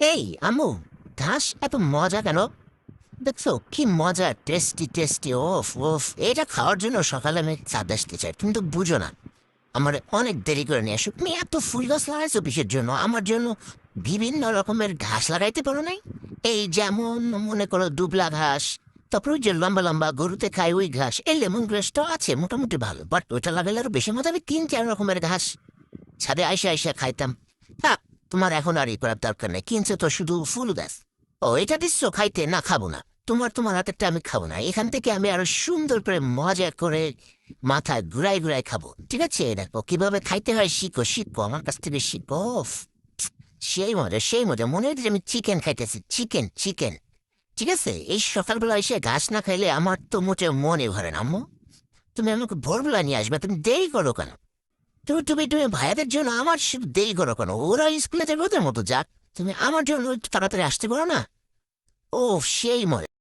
এই আম্মু ঘাস এত মজা কেন দেখছ কি মজা টেস্টি টেস্টি ওফ ওফ এটা খাওয়ার জন্য সকালে আমি চাঁদ আসতে চাই কিন্তু বুঝো না আমার অনেক দেরি করে নিয়ে আসো তুমি এত ফুল গাছ লাগাইছো কিসের জন্য আমার জন্য বিভিন্ন রকমের ঘাস লাগাইতে পারো নাই এই যেমন মনে করো দুবলা ঘাস তারপর ওই যে লম্বা লম্বা গরুতে খায় ওই ঘাস এই লেমন গ্রাসটা আছে মোটামুটি ভালো বাট ওইটা লাগাইলে আরও বেশি মজা আমি তিন চার রকমের ঘাস ছাদে আইসা আইসা খাইতাম হ্যাঁ তোমার এখন আর ই করার দরকার নেই। কিনছে তো শুধু ফুল গাছ ও, এটা দিচ্ছ, খাইতে? না, খাব না। তোমার তোমার হাতেরটা আমি খাব না। এখান থেকে আমি আরও সুন্দর করে মজা করে মাথায় ঘুরাই ঘুরাই খাব। ঠিক আছে? দেখো, কীভাবে খাইতে হয় শিখো শিখো, আমার কাছ থেকে শিখো। সেই মজা সেই মজা। মনে হচ্ছে আমি চিকেন খাইতেছি। চিকেন চিকেন ঠিক আছে? এই সকালবেলা এসে ঘাস না খাইলে আমার তো মোটে মনে ভরে না। আম্মু, তুমি আমাকে ভোরবেলা নিয়ে আসবে, তুমি দেরি করো কেন? তুমি তুমি তুমি ভাইয়াদের জন্য আমার দেরি করো কেন? ওরা স্কুলে যাবে ওদের মতো যাক। তুমি আমার জন্য তাড়াতাড়ি আসতে পারো না? ও সেই মজা।